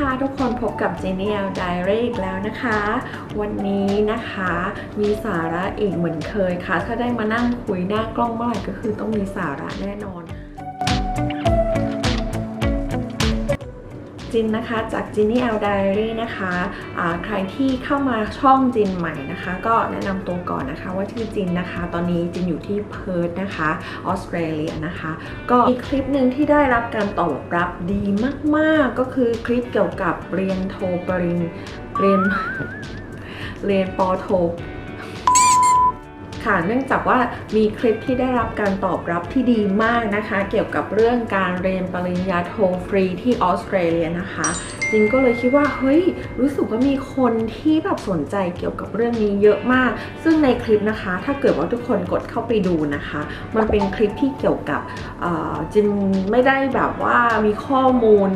ค่ะทุกคนพบกับ Genial Diary อีกแล้วนะคะ วันนี้นะคะมีสาระอีกเหมือนเคยค่ะ ถ้าได้มานั่งคุยหน้ากล้องเมื่อไหร่ก็คือต้องมีสาระแน่นอน จินนะคะจาก j i n n y L Diary นะคะะใครที่เข้ามาช่องจินใหม่นะคะ ก็แนะนำตัวก่อนนะคะว่าชื่อจินนะคะ ตอนนี้จินอยู่ที่เพิร์ธนะคะออสเตรเลียนะคะ ก็อีกคลิปหนึ่งที่ได้รับการตอบรับดีมากๆ ก็คือคลิปเกี่ยวกับเรียนโทปริญเรียนเรียนปอโท ค่ะ เนื่องจากว่ามีคลิปที่ได้รับการตอบรับที่ดีมากนะคะ เกี่ยวกับเรื่องการเรียนปริญญาโทฟรีที่ออสเตรเลียนะคะจินก็เลยคิดว่าเฮ้ยรู้สึกว่ามีคนที่แบบสนใจเกี่ยวกับเรื่องนี้เยอะมาก ซึ่งในคลิปนะคะ ถ้าเกิดว่าทุกคนกดเข้าไปดูนะคะ มันเป็นคลิปที่เกี่ยวกับจินไม่ได้แบบว่ามีข้อมูล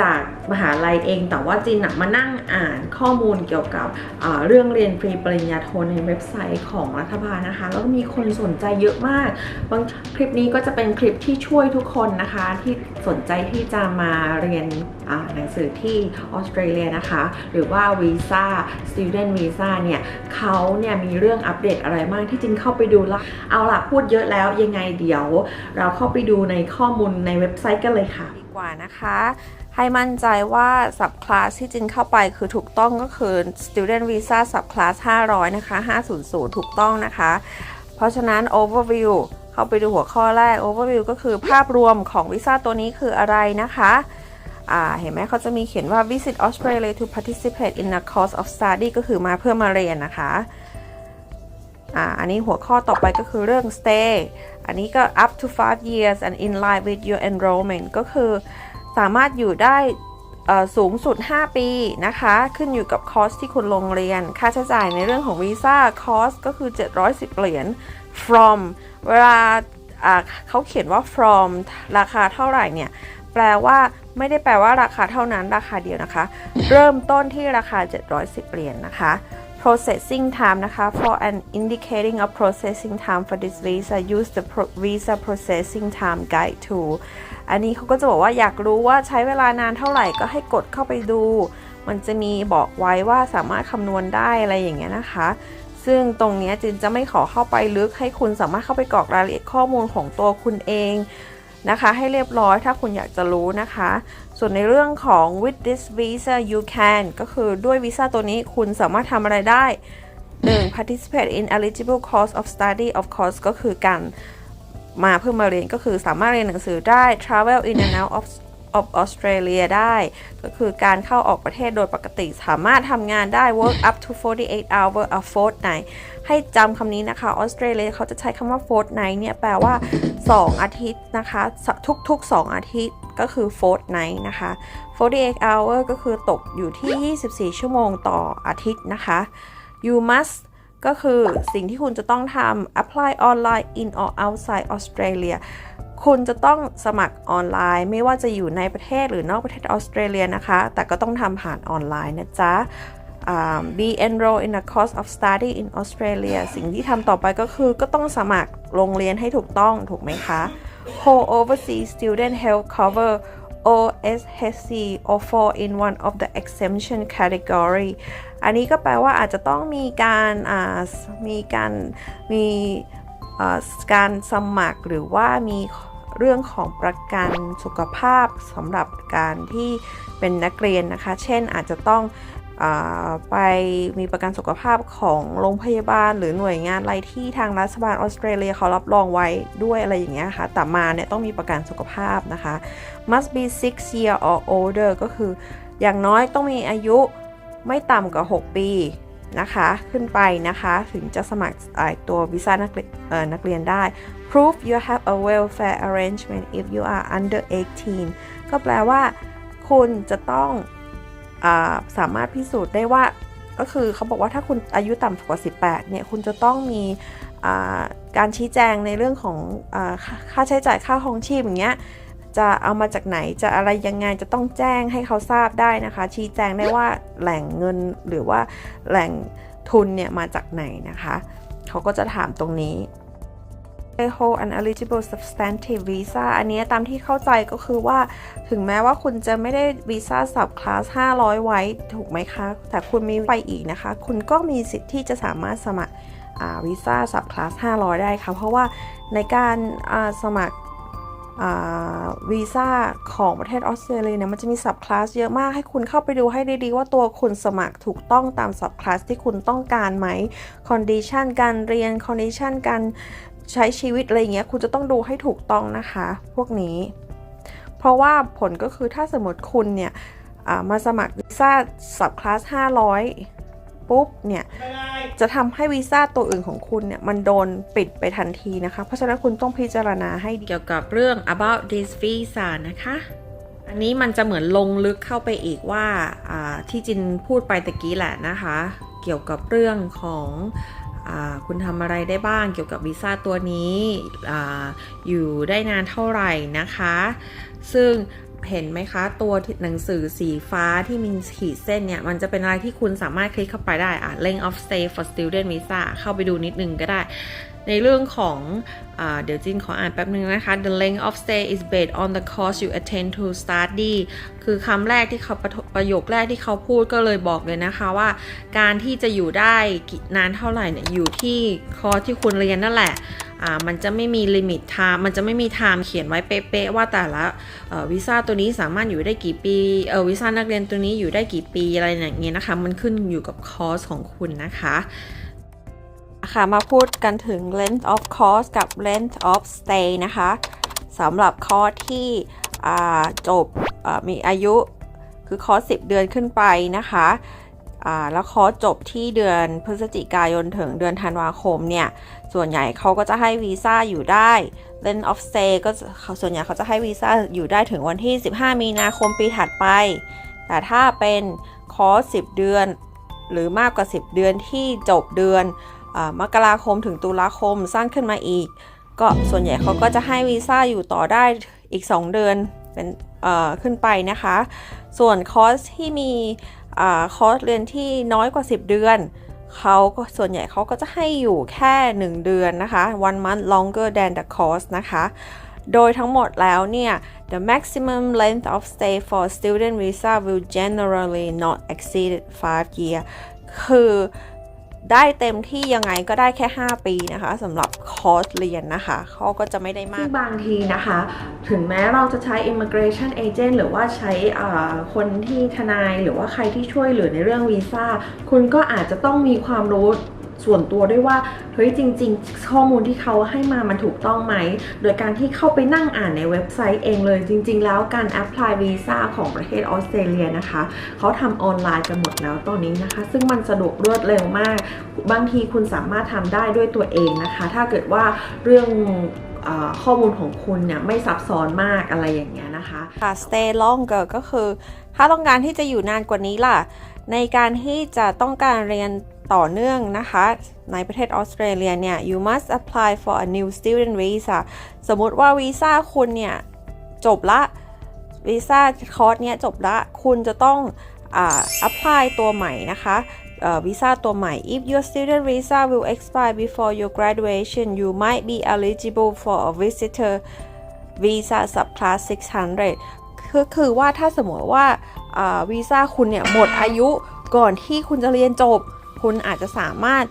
จากมหาลัยเอง แต่ว่าจินมานั่งอ่านข้อมูลเกี่ยวกับเรื่องเรียนฟรีปริญญาโทในเว็บไซต์ของรัฐบาลนะคะ แล้วก็มีคนสนใจเยอะมาก บางคลิปนี้ก็จะเป็นคลิปที่ช่วยทุกคนนะคะ ที่สนใจที่จะมาเรียนหนังสือที่ออสเตรเลียนะคะ หรือว่าวีซ่า student visa เนี่ยเขาเนี่ยมีเรื่องอัปเดตอะไรบ้างที่จินเข้าไปดูแล้วเอาล่ะพูดเยอะแล้วยังไงเดี๋ยว เราเข้าไปดูในข้อมูลในเว็บไซต์กันเลยค่ะ ดีกว่านะคะ ให้มั่นใจว่า sub class ที่จินเข้าไปคือถูกต้องก็คือ student visa sub class 500 นะคะ 500 ถูกต้องนะคะ เพราะฉะนั้น overview เข้าไปดูหัวข้อแรก overview ก็คือภาพรวมของวีซ่าตัวนี้คืออะไรนะคะเห็นไหมเขาจะมีเขียนว่า visit Australia to participate in a course of study ก็คือมาเพื่อมาเรียนนะคะอ่าอันนี้หัวข้อต่อไปก็คือเรื่อง stay อันนี้ก็ up to 5 years and in line with your enrollment ก็คือ สามารถอยู่ได้สูงสุด 5 ปีนะคะ ขึ้นอยู่กับคอสที่คุณลงเรียน ค่าใช้จ่ายในเรื่องของวีซ่าคอสก็คือ 710 เหรียญ from เวลาอ่าเขาเขียนว่า from ราคาเท่าไหร่เนี่ย แปลว่าไม่ได้แปลว่าราคาเท่านั้นราคาเดียวนะคะ เริ่มต้นที่ราคา 710 เหรียญนะคะ processing time นะคะ for an indicating of processing time for this visa use the pro- visa processing time guide tool อันนี้เขาก็จะบอกว่าอยากรู้ว่าใช้เวลานานเท่าไหร่ก็ให้กดเข้าไปดู มันจะมีบอกไว้ว่าสามารถคำนวณได้อะไรอย่างเงี้ยนะคะ ซึ่งตรงนี้จินจะไม่ขอเข้าไปลึกให้คุณสามารถเข้าไปกรอกรายละเอียดข้อมูลของตัวคุณเอง นะคะ ให้เรียบร้อยถ้าคุณอยากจะรู้นะคะ ส่วนในเรื่องของ with this visa you can ก็คือด้วยวีซ่าตัวนี้คุณสามารถทำอะไรได้ 1. participate in eligible course of study of course ก็คือการมาเพื่อมาเรียนก็คือสามารถเรียนหนังสือได้ travel in and out of of Australia ได้ ก็คือการเข้าออกประเทศโดยปกติสามารถทำงานได้ work up to 48 hour a fortnight ให้จำคำนี้นะคะออสเตรเลียเขาจะใช้คำว่า fortnight เนี่ยแปลว่า 2 อาทิตย์นะคะ ทุกๆ 2 อาทิตย์ก็คือ fortnight นะคะ 48 hour ก็คือตกอยู่ที่ 24 ชั่วโมงต่ออาทิตย์นะคะ you must ก็คือสิ่งที่คุณจะต้องทำ apply online in or outside Australia คุณจะต้องสมัครออนไลน์ ไม่ว่าจะอยู่ในประเทศหรือนอกประเทศออสเตรเลียนะคะ แต่ก็ต้องทำผ่านออนไลน์นะจ๊ะอ่า be enrolled in a course of study in Australia สิ่งที่ทำต่อไปก็คือก็ต้องสมัครโรงเรียนให้ถูกต้องถูกไหมคะ hold overseas student health cover OSHC or fall in one of the exemption category อันนี้ก็แปลว่าอาจจะต้องมีการมีการมีการสมัครหรือว่ามี เรื่องของประกันสุขภาพสำหรับการที่เป็นนักเรียนนะคะ เช่นอาจจะต้องอไปมีประกันสุขภาพของโรงพยาบาล หรือหน่วยงานอะไรที่ทางรัฐบาลออสเตรเลียเขารับรองไว้ด้วยอะไรอย่างเงี้ยค่ะ แต่มาเนี่ยต้องมีประกันสุขภาพนะคะ must be six year or older ก็คืออย่างน้อยต้องมีอายุไม่ต่ำกว่า 6 ปี นะคะขึ้นไปนะคะถึงจะสมัครตัววีซ่านักเรียนเอ่อนักเรียนได้ prove you have a welfare arrangement if you are under 18 ก็แปลว่าคุณจะต้องอสามารถพิสูจน์ได้ว่าก็คือเขาบอกว่าถ้าคุณอายุต่ำกว่า 18 เนี่ยคุณจะต้องมีการชี้แจงในเรื่องของอค่าใช้จ่ายค่าครองชีพอย่างเงี้ย จะเอามาจากไหนจะอะไรยังไงจะต้องแจ้งให้เขาทราบได้นะคะ ชี้แจงได้ว่าแหล่งเงินหรือว่าแหล่งทุนเนี่ยมาจากไหนนะคะ เขาก็จะถามตรงนี้ hold an eligible substantive visa อันนี้ตามที่เข้าใจก็คือว่าถึงแม้ว่าคุณจะไม่ได้วีซ่า subclass 500 ไว้ถูกไหมคะ แต่คุณมีไปอีกนะคะ คุณก็มีสิทธิ์ที่จะสามารถสมัครวีซ่า subclass 500 ได้ค่ะ เพราะว่าในการสมัคร วีซ่าของประเทศออสเตรเลียเนี่ยมันจะมี subclass เยอะมากให้คุณเข้าไปดูให้ดีๆ ว่าตัวคุณสมัครถูกต้องตาม subclass ที่คุณต้องการไหม condition การเรียน condition การใช้ชีวิตอะไรอย่างเงี้ยคุณจะต้องดูให้ถูกต้องนะคะ พวกนี้ เพราะว่าผลก็คือถ้าสมมติคุณเนี่ยมาสมัครวีซ่า subclass 500 ปุ๊บเนี่ยจะทำให้วีซ่าตัวอื่นของคุณเนี่ยมันโดนปิดไปทันทีนะคะ เพราะฉะนั้นคุณต้องพิจารณาให้ดีเกี่ยวกับเรื่อง about this visa นะคะ อันนี้มันจะเหมือนลงลึกเข้าไปอีกว่าที่จินพูดไปตะกี้แหละนะคะ เกี่ยวกับเรื่องของอคุณทำอะไรได้บ้างเกี่ยวกับวีซ่าตัวนี้ออยู่ได้นานเท่าไหร่นะคะ ซึ่ง เห็นไหมคะ ตัวหนังสือสีฟ้าที่มีขีดเส้นเนี่ย มันจะเป็นอะไรที่คุณสามารถคลิกเข้าไปได้อะ length of stay for student visa เข้าไปดูนิดนึงก็ได้ ในเรื่องของอเดี๋ยวจินขออ่านแป๊บนึงนะคะ the length of stay is based on the course you attend to study คือคำแรกที่เขาประประโยคแรกที่เขาพูดก็เลยบอกเลยนะคะว่า การที่จะอยู่ได้กี่นานเท่าไหร่เนี่ยอยู่ที่คอร์สที่คุณเรียนนั่นแหละ มันจะไม่มีลิมิตไทม์มันจะไม่มีไทม์เขียนไว้เป๊ะๆว่าแต่ละวีซ่าตัวนี้สามารถอยู่ได้กี่ปีเออวีซ่านักเรียนตัวนี้อยู่ได้กี่ปีอะไรอย่างเงี้ยนะคะ มันขึ้นอยู่กับคอร์สของคุณนะคะค่ะมาพูดกันถึง length of course กับ length of stay นะคะสำหรับคอร์สที่จบมีอายุคือคอร์ส10 เดือนขึ้นไปนะคะแล้วคอร์สจบที่เดือนพฤศจิกายนถึงเดือนธันวาคมเนี่ย ส่วนใหญ่เขาก็จะให้วีซ่าอยู่ได้ length of stay ก็ส่วนใหญ่เขาจะให้วีซ่าอยู่ได้ถึงวันที่ 15 มีนาคมปีถัดไป แต่ถ้าเป็นคอร์ส10 เดือน หรือมากกว่า 10 เดือนที่จบเดือนอมกราคมถึงตุลาคมสร้างขึ้นมาอีก ก็ส่วนใหญ่เขาก็จะให้วีซ่าอยู่ต่อได้อีก 2 เดือนเป็นขึ้นไปนะคะ ส่วนคอร์สที่มีอคอร์สเรียนที่น้อยกว่า 10 เดือน เขาก็ส่วนใหญ่เขาก็จะให้อยู่แค่ 1 เดือนนะคะ one month longer than the course นะคะ โดยทั้งหมดแล้วเนี่ย the maximum length of stay for student visa will generally not exceed 5 year คือ ได้เต็มที่ยังไงก็ได้แค่ 5 ปีนะคะสำหรับคอร์สเรียนนะคะเขาก็จะไม่ได้มากบางทีนะคะ ถึงแม้เราจะใช้ immigration agent หรือว่าใช้คนที่ทนายหรือว่าใครที่ช่วยเหลือในเรื่องวีซ่าคุณก็อาจจะต้องมีความรู้ ส่วนตัวด้วยว่าเฮ้ยจริง ๆ ข้อมูลที่เขาให้มามันถูกต้องไหม โดยการที่เข้าไปนั่งอ่านในเว็บไซต์เองเลยจริง ๆ แล้วการ apply วีซ่าของประเทศออสเตรเลียนะคะเขาทำออนไลน์กันหมดแล้วตอนนี้นะคะ ซึ่งมันสะดวกรวดเร็วมาก บางทีคุณสามารถทำได้ด้วยตัวเองนะคะ ถ้าเกิดว่าเรื่องข้อมูลของคุณเนี่ยไม่ซับซ้อนมากอะไรอย่างเงี้ยนะคะค่ะ stay longer ก็คือ ถ้าต้องการที่จะอยู่นานกว่านี้ล่ะ ในการที่จะต้องการเรียน ต่อเนื่องนะคะ ในประเทศออสเตรเลียเนี่ย you must apply for a new student visa สมมุติว่าวีซ่าคุณเนี่ย จบละวีซ่าคอร์สเนี้ยจบละ คุณจะต้องอ่ apply ตัวใหม่นะคะวีซ่าตัวใหม่ if your student visa will expire before your graduation you might be eligible for a visitor visa subclass 600คือคือว่าถ้าสมมติว่าวีซ่าคุณเนี่ยหมดอายุก่อนที่คุณจะเรียนจบ คุณอาจจะสามารถ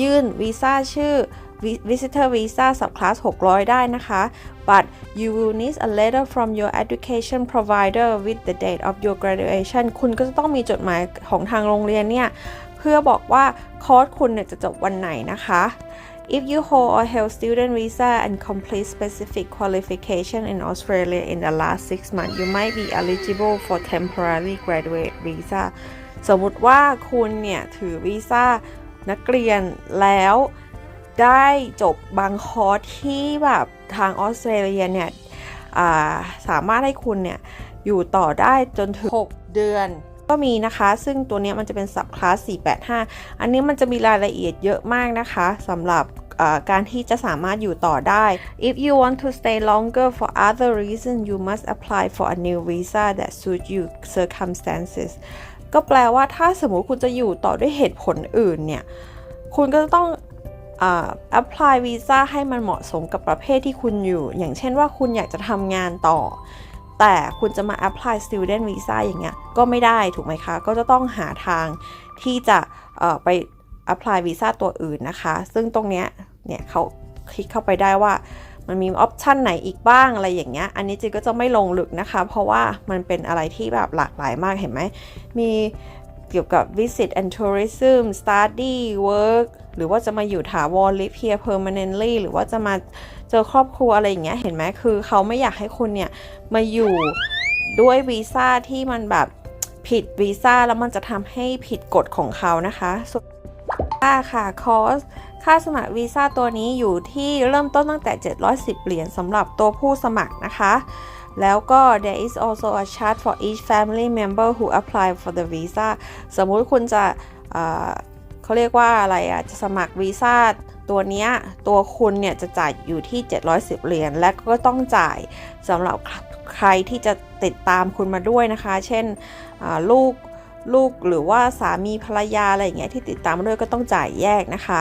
ยื่นวีซ่าชื่อ Vi- visitor visa subclass 600 ได้นะคะ but you will need a letter from your education provider with the date of your graduation คุณก็จะต้องมีจดหมายของทางโรงเรียนเนี่ย เพื่อบอกว่าคอร์สคุณเนี่ยจะจบวันไหนนะคะ If you hold or held student visa and complete specific qualification in Australia in the last six months, you might be eligible for temporary graduate visa. สมมุติว่าคุณเนี่ยถือวีซ่านักเรียนแล้วได้จบบางคอร์สที่แบบทางออสเตรเลียเนี่ยาสามารถให้คุณเนี่ยอยู่ต่อได้จนถึง 6 เดือนก็มีนะคะ ซึ่งตัวนี้มันจะเป็น subclass 485 อันนี้มันจะมีรายละเอียดเยอะมากนะคะสำหรับการที่จะสามารถอยู่ต่อได้ If you want to stay longer for other reasons you must apply for a new visa that suit your circumstances ก็แปลว่าถ้าสมมุติคุณจะอยู่ต่อด้วยเหตุผลอื่นเนี่ยคุณก็จะต้องอ่า apply visa ให้มันเหมาะสมกับประเภทที่คุณอยู่ อย่างเช่นว่าคุณอยากจะทำงานต่อ แต่คุณจะมา apply student visa อย่างเงี้ยก็ไม่ได้ถูกไหมคะ ก็จะต้องหาทางที่จะอ่อไป apply visa ตัวอื่นนะคะ ซึ่งตรงเนี้ยเนี่ยเขาคลิกเข้าไปได้ว่า มันมีออปชันไหนอีกบ้างอะไรอย่างเงี้ย อันนี้จีก็จะไม่ลงลึกนะคะ เพราะว่ามันเป็นอะไรที่แบบหลากหลายมากเห็นไหม มีเกี่ยวกับ visit and tourism study work หรือว่าจะมาอยู่ถาวร live here permanently หรือว่าจะมาเจอครอบครัวอะไรอย่างเงี้ย เห็นไหมคือเขาไม่อยากให้คุณเนี่ยมาอยู่ด้วยวีซ่าที่มันแบบผิดวีซ่าแล้วมันจะทำให้ผิดกฎของเขานะคะส่วนค่าค่ะคอส ค่าสมัครวีซ่าตัวนี้อยู่ที่เริ่มต้นตั้งแต่ 710 เหรียญสำหรับตัวผู้สมัครนะคะ แล้วก็ there is also a charge for each family member who apply for the visa สมมุติคุณจะเขาเรียกว่าอะไรอะจะสมัครวีซ่าตัวนี้ตัวคุณเนี่ยจะจ่ายอยู่ที่ 710 เหรียญ และก็ต้องจ่ายสำหรับใครที่จะติดตามคุณมาด้วยนะคะ เช่นลูก ลูกหรือว่าสามีภรรยาอะไรอย่างเงี้ยที่ติดตามมาด้วยก็ต้องจ่ายแยกนะคะ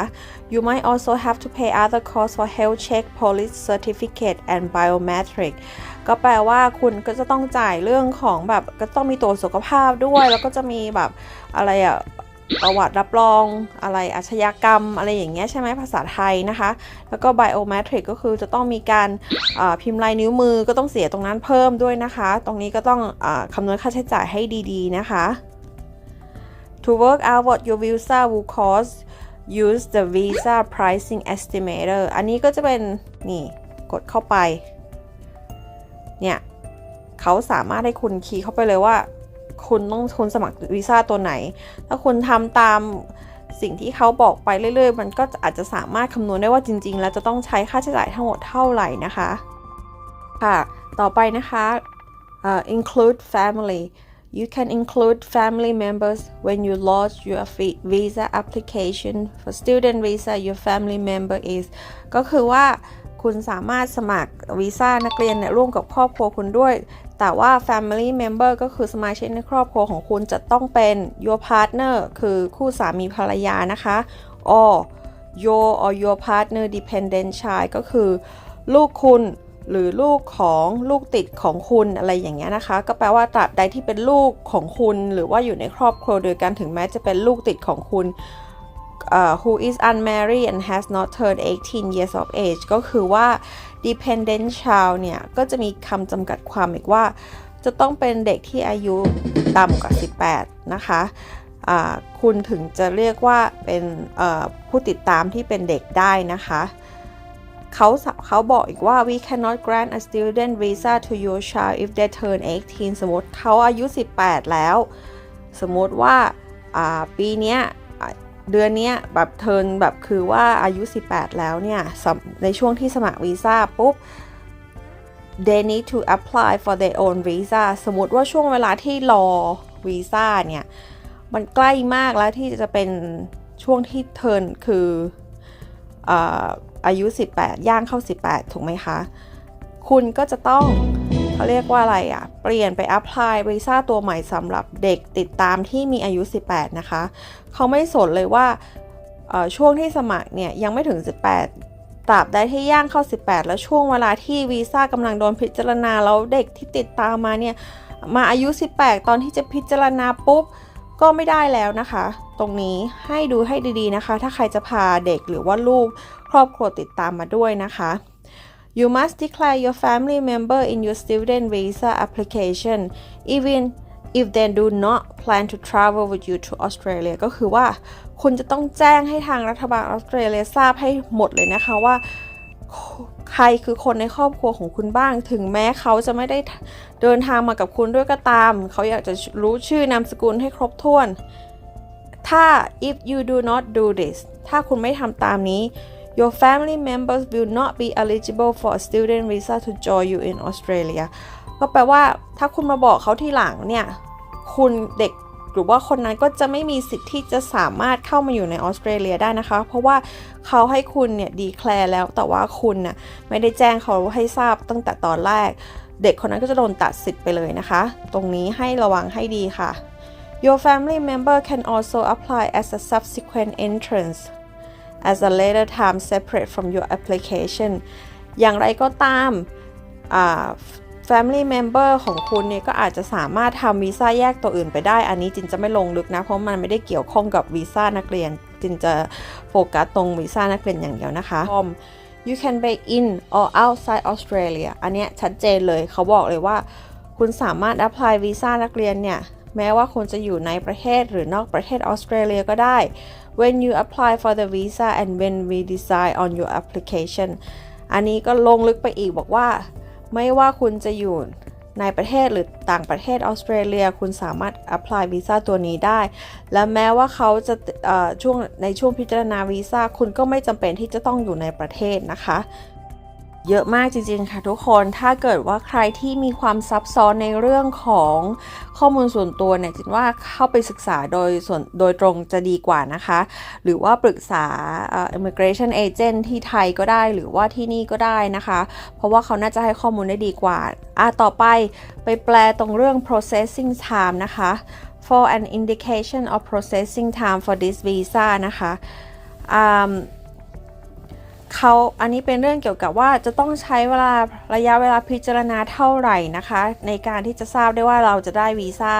You might also have to pay other costs for health check, police certificate and biometric ก็แปลว่าคุณก็จะต้องจ่ายเรื่องของแบบก็ต้องมีตัวจสุขภาพด้วย แล้วก็จะมีแบบอะไรอะประวัติรับรองอะไรอาชญากรรมอะไรอย่างเงี้ยใช่ไหมภาษาไทยนะคะ แล้วก็ biometric ก็คือจะต้องมีการพิมพ์ลายนิ้วมือก็ต้องเสียตรงนั้นเพิ่มด้วยนะคะ ตรงนี้ก็ต้องอคำนวณค่าใช้จ่ายให้ดีๆนะคะ To work out what your visa will cost use the visa pricing estimator อันนี้ก็จะเป็น นี่ กดเข้าไป เนี่ยเขาสามารถให้คุณคีย์เข้าไปเลยว่า คุณต้องคุณสมัครวีซ่าตัวไหน ถ้าคุณทำตามสิ่งที่เขาบอกไปเรื่อยๆ มันก็อาจจะสามารถคำนวณได้ว่าจริง ๆ แล้วจะต้องใช้ค่าใช้จ่ายทั้งหมดเท่าไหร่นะคะ ค่ะ ต่อไปนะคะเอ่อ include family You can include family members when you launch your vi- visa application for student visa your family member is ก็คือว่าคุณสามารถสมัครวีซ่านักเรียนเนี่ยร่วมกับครอบครัวคุณด้วย แต่ว่า family member ก็คือสมาชิกในครอบครัวของคุณจะต้องเป็น your partner คือคู่สามีภรรยานะคะ or your or your partner dependent child ก็คือ ลูกคุณ หรือลูกของลูกติดของคุณอะไรอย่างเงี้ยนะคะ ก็แปลว่าตราบใดที่เป็นลูกของคุณ หรือว่าอยู่ในครอบครัวเดียวกันถึงแม้จะเป็นลูกติดของคุณเอ่อ who is unmarried and has not turned 18 years of age ก็คือว่า dependent child เนี่ย ก็จะมีคำจำกัดความอีกว่า จะต้องเป็นเด็กที่อายุต่ำกว่า 18 นะคะคุณถึงจะเรียกว่าเป็นผู้ติดตามที่เป็นเด็กได้นะคะ เขาเขาบอกอีกว่า we cannot grant a student visa to your child if they turn 18 สมมติเขาอายุ 18 แล้ว สมมติว่าปีนี้เดือนนี้แบบเทินแบบคือว่าอายุ 18 แล้วเนี่ย ในช่วงที่สมัครวีซ่าปุ๊บ they need to apply for their own visa สมมติว่าช่วงเวลาที่รอวีซ่าเนี่ย มันใกล้มากแล้วที่จะเป็นช่วงที่เทินคืออ อายุ 18 ย่างเข้า 18 ถูกไหมคะ คุณก็จะต้องเขาเรียกว่าอะไรอะ่ะ เปลี่ยนไป apply วีซ่าตัวใหม่สำหรับเด็กติดตามที่มีอายุ 18 นะคะ เขาไม่สนเลยว่าช่วงที่สมัครเนี่ยยังไม่ถึง 18ตราบใดที่ย่างเข้า 18 แล้วช่วงเวลาที่วีซ่ากำลังโดนพิจารณาแล้วเด็กที่ติดตามมาเนี่ยมาอายุ 18 ตอนที่จะพิจารณาปุ๊บก็ไม่ได้แล้วนะคะ ตรงนี้ให้ดูให้ดีๆนะคะ ถ้าใครจะพาเด็กหรือว่าลูก ครอบครัวติดตามมาด้วยนะคะ You must declare your family member in your student visa application even if they do not plan to travel with you to Australia ก็คือว่าคุณจะต้องแจ้งให้ทางรัฐบาลออสเตรเลียทราบให้หมดเลยนะคะว่าใครคือคนในครอบครัวของคุณบ้าง ถึงแม้เขาจะไม่ได้เดินทางมากับคุณด้วยก็ตาม เขาอยากจะรู้ชื่อนามสกุลให้ครบถ้วน ถ้า if you do not do this ถ้าคุณไม่ทำตามนี้ your family members will not be eligible for a student visa to join you in Australia ก็แปลว่าถ้าคุณมาบอกเขาทีหลังเนี่ย คุณเด็กหรือว่าคนนั้นก็จะไม่มีสิทธิ์ที่จะสามารถเข้ามาอยู่ในออสเตรเลียได้นะคะ เพราะว่าเขาให้คุณเนี่ยดีแคลร์แล้วแต่ว่าคุณน่ะไม่ได้แจ้งเขาให้ทราบตั้งแต่ตอนแรก เด็กคนนั้นก็จะโดนตัดสิทธิ์ไปเลยนะคะ ตรงนี้ให้ระวังให้ดีค่ะ Your family member can also apply as a subsequent entrance as a later time separate from your application อย่างไรก็ตาม Family Member ของคุณเนี่ยก็อาจจะสามารถทำวีซ่าแยกตัวอื่นไปได้ อันนี้จินจะไม่ลงลึกนะ เพราะมันไม่ได้เกี่ยวข้องกับวีซ่านักเรียน จินจะโฟกัสตรงวีซ่านักเรียนอย่างเดียวนะคะ you can be in or outside Australia อันเนี้ยชัดเจนเลยเขาบอกเลยว่า คุณสามารถ apply วีซ่านักเรียนเนี่ย แม้ว่าคุณจะอยู่ในประเทศหรือนอกประเทศออสเตรเลียก็ได้ when you apply for the visa and when we decide on your application อันนี้ก็ลงลึกไปอีกบอกว่า ไม่ว่าคุณจะอยู่ในประเทศหรือต่างประเทศออสเตรเลีย คุณสามารถ apply วีซ่าตัวนี้ได้ และแม้ว่าเขาจะช่วงในช่วงพิจารณาวีซ่าคุณก็ไม่จำเป็นที่จะต้องอยู่ในประเทศนะคะ เยอะมากจริงๆค่ะทุกคน ถ้าเกิดว่าใครที่มีความซับซ้อนในเรื่องของข้อมูลส่วนตัวเนี่ยจินว่าเข้าไปศึกษาโดยส่วนโดยตรงจะดีกว่านะคะ หรือว่าปรึกษาเอ่อ immigration agent ที่ไทยก็ได้หรือว่าที่นี่ก็ได้นะคะ เพราะว่าเขาน่าจะให้ข้อมูลได้ดีกว่า อะต่อไปไปแปลตรงเรื่อง processing time นะคะ for an indication of processing time for this visa นะคะอ่า เขาอันนี้เป็นเรื่องเกี่ยวกับว่าจะต้องใช้เวลาระยะเวลาพิจารณาเท่าไหร่นะคะ ในการที่จะทราบได้ว่าเราจะได้วีซ่า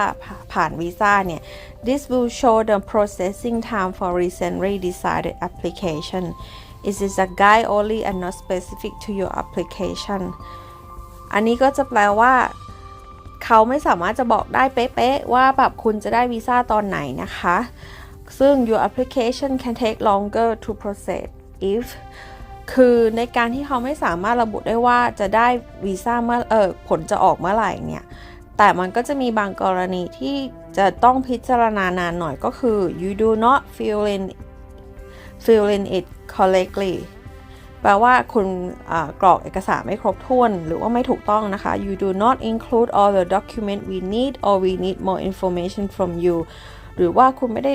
ผ่านวีซ่าเนี่ย This will show the processing time for recently decided application It is a guide only and not specific to your application อันนี้ก็จะแปลว่า เขาไม่สามารถจะบอกได้เป๊ะๆว่าแบบคุณจะได้วีซ่าตอนไหนนะคะ ซึ่ง your application can take longer to process if คือในการที่เขาไม่สามารถระบุได้ว่าจะได้วีซ่าเมื่อเออผลจะออกเมื่อไหร่เนี่ย แต่มันก็จะมีบางกรณีที่จะต้องพิจารณานานหน่อยก็คือ you do not fill in fill in it correctly แปลว่าคุณกรอกเอกสารไม่ครบถ้วน หรือว่าไม่ถูกต้องนะคะ you do not include all the document we need or we need more information from you หรือว่าคุณไม่ได้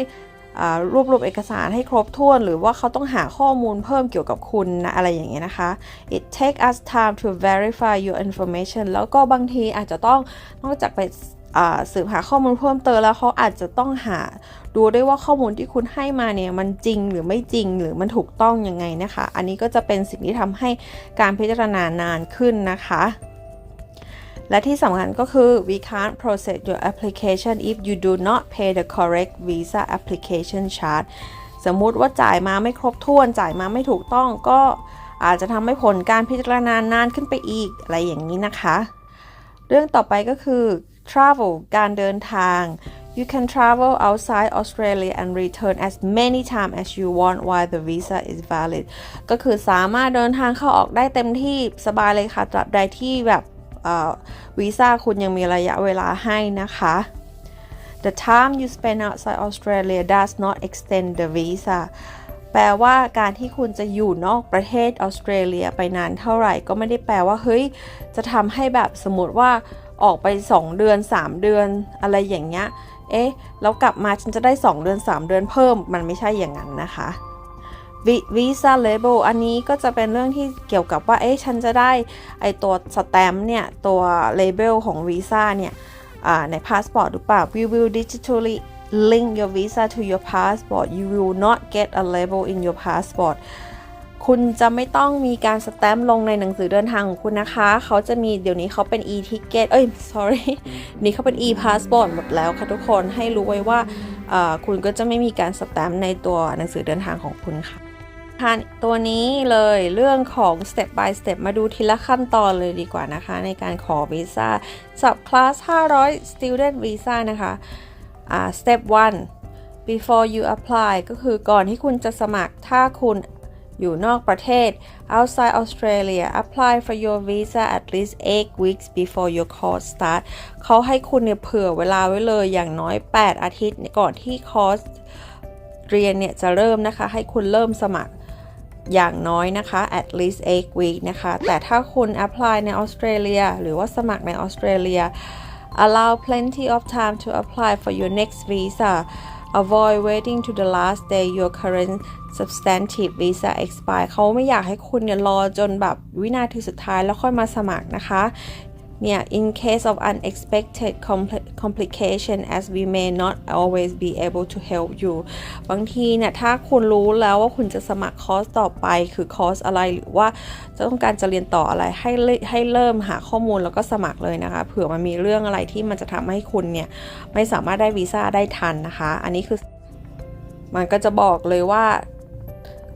รวบรวมเอกสารให้ครบถ้วน หรือว่าเขาต้องหาข้อมูลเพิ่มเกี่ยวกับคุณนะอะไรอย่างเงี้ยนะคะ it take us time to verify your information แล้วก็บางทีอาจจะต้องนอกจากไปสืบหาข้อมูลเพิ่มเติมแล้วเขาอาจจะต้องหาดูด้วยว่าข้อมูลที่คุณให้มาเนี่ยมันจริงหรือไม่จริงหรือมันถูกต้องยังไงนะคะ อันนี้ก็จะเป็นสิ่งที่ทำให้การพิจารณานานขึ้นนะคะ และที่สำคัญก็คือ we can't process your application if you do not pay the correct visa application charge สมมุติว่าจ่ายมาไม่ครบถ้วน จ่ายมาไม่ถูกต้องก็อาจจะทำให้ผลการพิจารณานานขึ้นไปอีกอะไรอย่างนี้นะคะ เรื่องต่อไปก็คือ travel การเดินทาง you can travel outside Australia and return as many times as you want while the visa is valid ก็คือสามารถเดินทางเข้าออกได้เต็มที่สบายเลยค่ะตราบใดที่แบบ วีซ่าคุณยังมีระยะเวลาให้นะคะ The time you spend outside Australia does not extend the visa แปลว่าการที่คุณจะอยู่นอกประเทศออสเตรเลียไปนานเท่าไหร่ ก็ไม่ได้แปลว่าเฮ้ยจะทำให้แบบสมมติว่าออกไป 2 เดือน 3 เดือนอะไรอย่างเงี้ย เอ๊ะ แล้วกลับมาฉันจะได้ 2 เดือน 3 เดือนเพิ่ม มันไม่ใช่อย่างนั้นนะคะ วีซ่าเลเบลอันนี้ก็จะเป็นเรื่องที่เกี่ยวกับว่า เอ๊ะฉันจะได้ไอตัวสแตมป์เนี่ย ตัวเลเบลของวีซ่าเนี่ยในพาสปอร์ตหรือเปล่า we will digitally link your visa to your passport you will not get a label in your passport คุณจะไม่ต้องมีการสแตมป์ลงในหนังสือเดินทางของคุณนะคะ เขาจะมีเดี๋ยวนี้เขาเป็น e ticket เอ้ย sorry นี่เขาเป็น e passport หมดแล้วค่ะทุกคนให้รู้ไว้ว่าคุณก็จะไม่มีการสแตมป์ในตัวหนังสือเดินทางของคุณค่ะ ตัวนี้เลยเรื่องของ step by step มาดูทีละขั้นตอนเลยดีกว่านะคะ ในการขอวีซ่าสับคลาส 500 student visa นะคะ uh, step 1 before you apply ก็คือก่อนที่คุณจะสมัครถ้าคุณอยู่นอกประเทศ outside Australia apply for your visa at least 8 weeks before your course start เขาให้คุณเนี่ยเผื่อเวลาไว้เลยอย่างน้อย 8 อาทิตย์ก่อนที่คอร์สเรียนเนี่ยจะเริ่มนะคะ ให้คุณเริ่มสมัคร อย่างน้อยนะคะ at least 8 week นะคะ แต่ถ้าคุณ apply ในออสเตรเลียหรือว่าสมัครในออสเตรเลีย allow plenty of time to apply for your next visa avoid waiting to the last day your current substantive visa expire เขาไม่อยากให้คุณเนี่ยรอจนแบบวินาทีสุดท้ายแล้วค่อยมาสมัครนะคะ เนี่ย in case of unexpected complication as we may not always be able to help you บางทีเนี่ยถ้าคุณรู้แล้วว่าคุณจะสมัครคอร์สต่อไปคือคอร์สอะไรหรือว่าจะต้องการจะเรียนต่ออะไรให้ให้เริ่มหาข้อมูลแล้วก็สมัครเลยนะคะ เผื่อมันมีเรื่องอะไรที่มันจะทำให้คุณเนี่ย ไม่สามารถได้วีซ่าได้ทันนะคะ อันนี้คือ มันก็จะบอกเลยว่า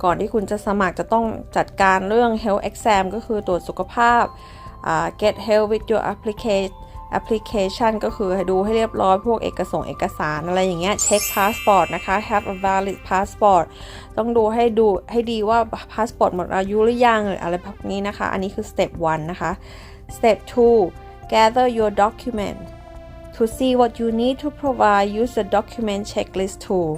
ก่อนที่คุณจะสมัครจะต้องจัดการเรื่อง health exam ก็คือตรวจสุขภาพ get help with your application application ก็คือดูให้เรียบร้อยพวกเอกสงเอกสารอะไรอย่างเงี้ยเช็ค passport นะคะ have a valid passport ต้องดูให้ดูให้ดีว่า passport หมดอายุหรือยังหรืออะไรพวกนี้นะคะ อันนี้คือ step 1 นะคะ step 2 gather your document to see what you need to provide use the document checklist tool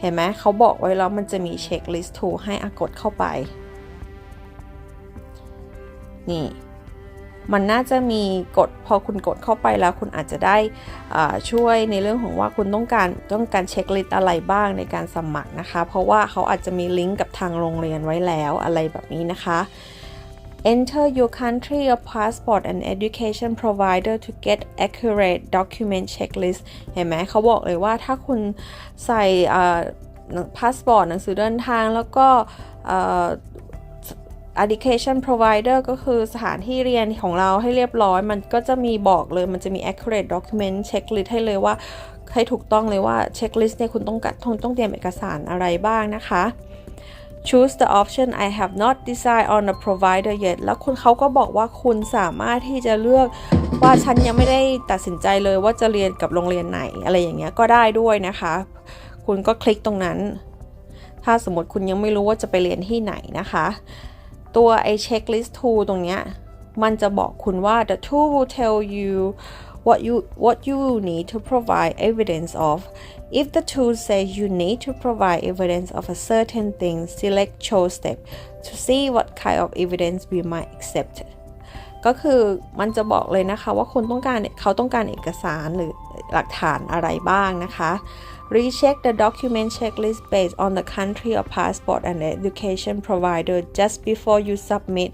เห็นไหมเขาบอกไว้แล้วมันจะมี checklist tool ให้อากดเข้าไป นี่ มันน่าจะมีกดพอคุณกดเข้าไปแล้วคุณอาจจะได้ช่วยในเรื่องของว่าคุณต้องการต้องการเช็คลิสต์อะไรบ้างในการสมัครนะคะ เพราะว่าเขาอาจจะมีลิงก์กับทางโรงเรียนไว้แล้วอะไรแบบนี้นะคะ Enter your country, your passport and education provider to get accurate document checklist เห็นไหมเขาบอกเลยว่าถ้าคุณใส่พาสปอร์ตหนังสือเดินทางแล้วก็ education provider ก็คือสถานที่เรียนของเราให้เรียบร้อย มันก็จะมีบอกเลยมันจะมี accurate document checklist ให้เลยว่าให้ถูกต้องเลยว่า checklist เนี่ยคุณต้องกัดต้องต้องเตรียมเอกสารอะไรบ้างนะคะ choose the option I have not decided on the provider yet แล้วคุณเขาก็บอกว่าคุณสามารถที่จะเลือกว่าฉันยังไม่ได้ตัดสินใจเลยว่าจะเรียนกับโรงเรียนไหนอะไรอย่างเงี้ยก็ได้ด้วยนะคะ คุณก็คลิกตรงนั้น ถ้าสมมติคุณยังไม่รู้ว่าจะไปเรียนที่ไหนนะคะ ตัวไอ checklist tool ตรงเนี้ยมันจะบอกคุณว่า the tool will tell you what you what you will need to provide evidence of if the tool says you need to provide evidence of a certain thing select show step to see what kind of evidence we might accept ก็คือมันจะบอกเลยนะคะว่าคุณต้องการเขาต้องการเอกสารหรือหลักฐานอะไรบ้างนะคะ Recheck the document checklist based on the country or passport and the education provider just before you submit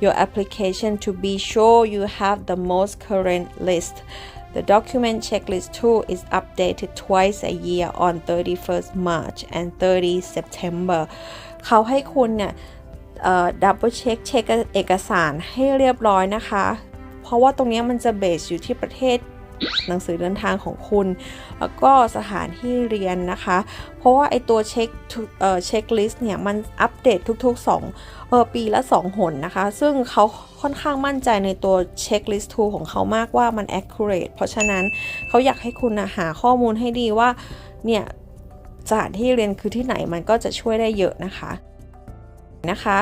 your application to be sure you have the most current list. The document checklist tool is updated twice a year on 31st March and 30 September เขาให้คุณเนี่ยดับเบิลเช็คเช็คเอกสารให้เรียบร้อยนะคะ เพราะว่าตรงนี้มันจะเบสอยู่ที่ประเทศ หนังสือเดินทางของคุณ แล้วก็สถานที่เรียนนะคะ เพราะว่าไอตัวเช็คเอ่อเช็คลิสต์เนี่ยมันอัปเดตทุกๆ2เออปีละ 2 หนนะคะ ซึ่งเขาค่อนข้างมั่นใจในตัวเช็คลิสต์ tool ของเขามากว่ามัน accurate เพราะฉะนั้นเขาอยากให้คุณนะหาข้อมูลให้ดีว่าเนี่ยสถานที่เรียนคือที่ไหนมันก็จะช่วยได้เยอะนะคะนะคะ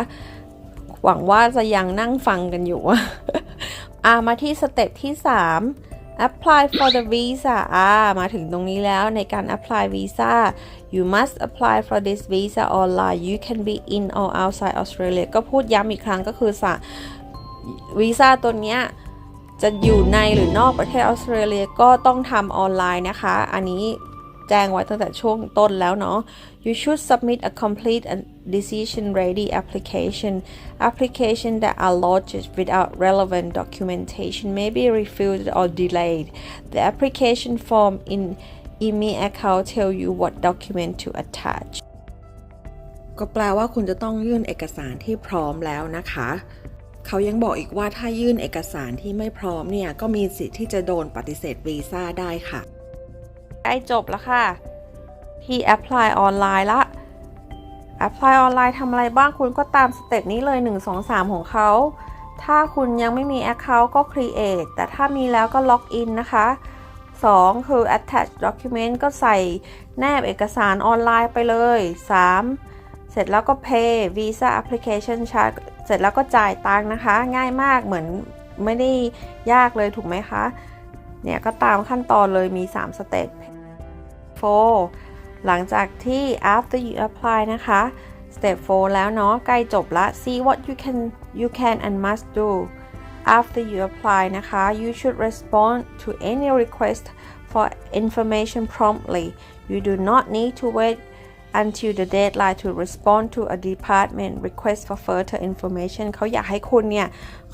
หวังว่าจะยังนั่งฟังกันอยู่อ่ามาที่สเต็ปที่ 3 apply for the visa อ่า มาถึงตรงนี้แล้วในการ apply visa you must apply for this visa online you can be in or outside Australia ก็พูดย้ำอีกครั้งก็คือสะวีซ่าตัวเนี้ยจะอยู่ในหรือนอกประเทศออสเตรเลียก็ต้องทำออนไลน์นะคะ อันนี้แจ้งไว้ตั้งแต่ช่วงต้นแล้วเนาะ you should submit a complete and decision ready application application that are lodged without relevant documentation may be refused or delayed the application form in email account tell you what document to attach ก็แปลว่าคุณจะต้องยื่นเอกสารที่พร้อมแล้วนะคะ เขายังบอกอีกว่าถ้ายื่นเอกสารที่ไม่พร้อมเนี่ย ก็มีสิทธิ์ที่จะโดนปฏิเสธวีซ่าได้ค่ะ ใกล้จบแล้วค่ะ ที่ apply ออนไลน์ละ apply ออนไลน์ทำอะไรบ้างคุณก็ตามสเต็ปนี้เลย 1 2 3 ของเขา ถ้าคุณยังไม่มี account ก็ create แต่ถ้ามีแล้วก็ log in นะคะ 2 คือ attach document ก็ใส่แนบเอกสารออนไลน์ไปเลย 3 เสร็จแล้วก็ pay visa application charge เสร็จแล้วก็จ่ายตังค์นะคะ ง่ายมากเหมือนไม่ได้ยากเลยถูกไหมคะ เนี่ยก็ตามขั้นตอนเลยมี 3 สเต็ป 4 หลังจากที่ after you apply นะคะ step 4 แล้วเนาะใกล้จบละ see what you can you can and must do after you apply นะคะ you should respond to any request for information promptly you do not need to wait until the deadline to respond to a department request for further information เขาอยากให้คุณเนี่ย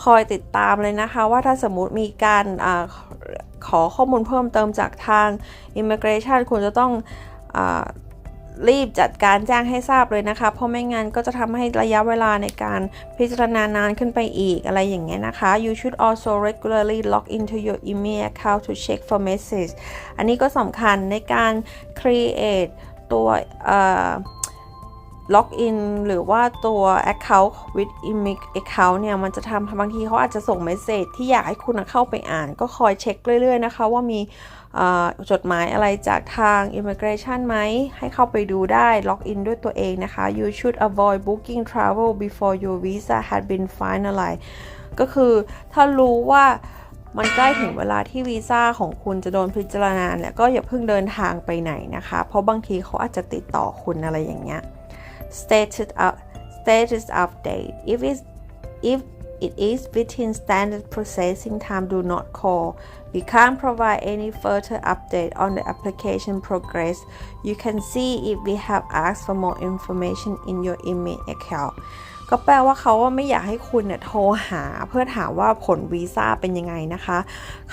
คอยติดตามเลยนะคะ ว่าถ้าสมมุติมีการอขอข้อมูลเพิ่มเติมจากทาง immigration คุณจะต้อง รีบจัดการแจ้งให้ทราบเลยนะคะ เพราะไม่งั้นก็จะทำให้ระยะเวลาในการพิจารณานานขึ้นไปอีกอะไรอย่างเงี้ยนะคะ you should also regularly log into your email account to check for message อันนี้ก็สำคัญในการ create ตัวออ ล็อกอินหรือว่าตัว Account with Imic Account เนี่ย มันจะทำบางทีเขาอาจจะส่งเมสเซจที่อยากให้คุณเข้าไปอ่าน ก็คอยเช็คเรื่อย ๆ นะคะ ว่ามีจดหมายอะไรจากทาง Immigration ไหม ให้เข้าไปดูได้ล็อกอินด้วยตัวเองนะคะ you should avoid booking travel before your visa had been finalized ก็คือถ้ารู้ว่ามันใกล้ถึงเวลาที่วีซ่าของคุณจะโดนพิจารณาเนี่ยก็อย่าเพิ่งเดินทางไปไหนนะคะ เพราะบางทีเขาอาจจะติดต่อคุณอะไรอย่างเงี้ย status up status update if it if it is within standard processing time do not call we can't provide any further update on the application progress you can see if we have asked for more information in your email account ก็แปลว่าเขาว่าไม่อยากให้คุณเนี่ยโทรหา เพื่อถามว่าผลวีซ่าเป็นยังไงนะคะ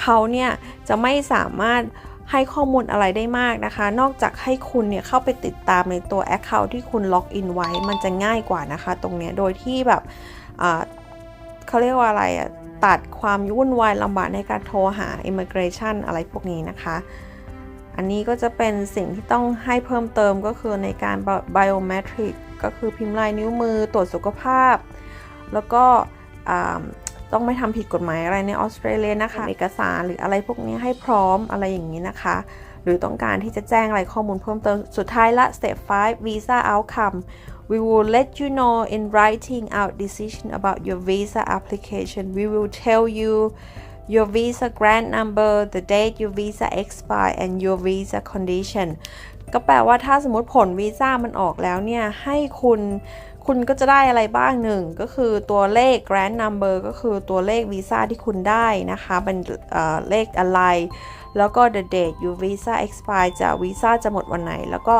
เขาเนี่ยจะไม่สามารถ ให้ข้อมูลอะไรได้มากนะคะ นอกจากให้คุณเนี่ยเข้าไปติดตามในตัว Account ที่คุณล็อกอินไว้ มันจะง่ายกว่านะคะ ตรงเนี้ยโดยที่แบบเขาเรียกว่าอะไรอะตัดความวุ่นวายลำบากในการโทรหา Immigration อะไรพวกนี้นะคะ อันนี้ก็จะเป็นสิ่งที่ต้องให้เพิ่มเติมก็คือในการ biometric ก็คือพิมพ์ลายนิ้วมือตรวจสุขภาพ แล้วก็ ต้องไม่ทำผิดกฎหมายอะไรในออสเตรเลียนะคะ เอกสารหรืออะไรพวกนี้ให้พร้อมอะไรอย่างนี้นะคะ หรือต้องการที่จะแจ้งอะไรข้อมูลเพิ่มเติม สุดท้ายละ step 5 visa outcome we will let you know in writing out decision about your visa application we will tell you your visa grant number the date your visa expire and your visa condition ก็แปลว่าถ้าสมมติผลวีซ่ามันออกแล้วเนี่ย ให้คุณ คุณก็จะได้อะไรบ้างหนึ่งก็คือตัวเลข grant number ก็คือตัวเลขวีซ่าที่คุณได้นะคะเป็นเเลขอะไร แล้วก็ the date your visa expire จะวีซ่าจะหมดวันไหน แล้วก็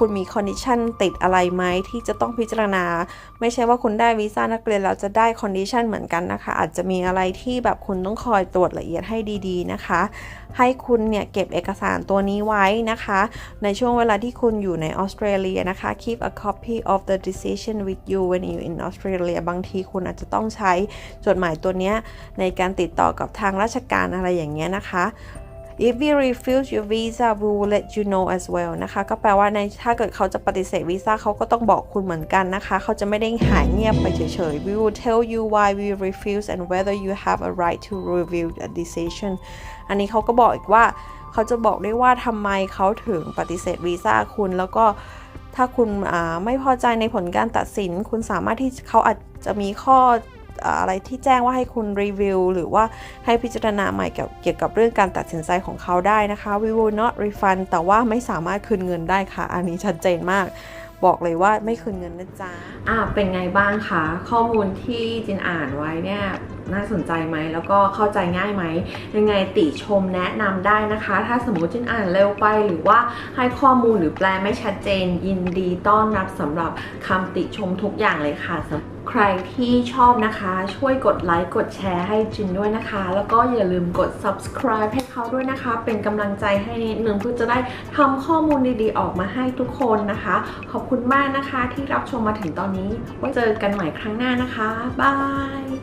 คุณมี condition ติดอะไรไหมที่จะต้องพิจารณา ไม่ใช่ว่าคุณได้วีซ่านักเรียนแล้วจะได้ condition เหมือนกันนะคะ อาจจะมีอะไรที่แบบคุณต้องคอยตรวจละเอียดให้ดีๆนะคะ ให้คุณเนี่ยเก็บเอกสารตัวนี้ไว้นะคะ ในช่วงเวลาที่คุณอยู่ในออสเตรเลียนะคะ keep a copy of the decision with you when you in Australia บางทีคุณอาจจะต้องใช้จดหมายตัวนี้ในการติดต่อกับทางราชการอะไรอย่างเงี้ยนะคะ If we refuse your visa we will let you know as well นะคะ ก็แปลว่าในถ้าเกิดเขาจะปฏิเสธวีซ่าเขาก็ต้องบอกคุณเหมือนกันนะคะ เขาจะไม่ได้หายเงียบไปเฉยๆ We will tell you why we refuse and whether you have a right to review the decision อันนี้เขาก็บอกอีกว่า เขาจะบอกได้ว่าทำไมเขาถึงปฏิเสธวีซ่าคุณแล้วก็ถ้าคุณไม่พอใจในผลการตัดสิน คุณสามารถที่เขาอาจจะมีข้อ อะไรที่แจ้งว่าให้คุณรีวิวหรือว่าให้พิจารณาใหม่เกี่ยวกับเรื่องการตัดสินใจของเขาได้นะคะ we will not refund แต่ว่าไม่สามารถคืนเงินได้ค่ะ อันนี้ชัดเจนมากบอกเลยว่าไม่คืนเงินนะจ๊ะ อ่าเป็นไงบ้างคะ ข้อมูลที่จินอ่านไว้เนี่ยน่าสนใจไหมแล้วก็เข้าใจง่ายไหม ยังไงติชมแนะนำได้นะคะ ถ้าสมมติจินอ่านเร็วไปหรือว่าให้ข้อมูลหรือแปลไม่ชัดเจน ยินดีต้อนรับสำหรับคำติชมทุกอย่างเลยค่ะ ใครที่ชอบนะคะ ช่วยกดไลค์กดแชร์ให้จินด้วยนะคะ แล้วก็อย่าลืมกด subscribe ให้เขาด้วยนะคะ เป็นกำลังใจให้นิดนึงเพื่อจะได้ทำข้อมูลดีๆออกมาให้ทุกคนนะคะ ขอบคุณมากนะคะที่รับชมมาถึงตอนนี้ไว้เจอกันใหม่ครั้งหน้านะคะ บาย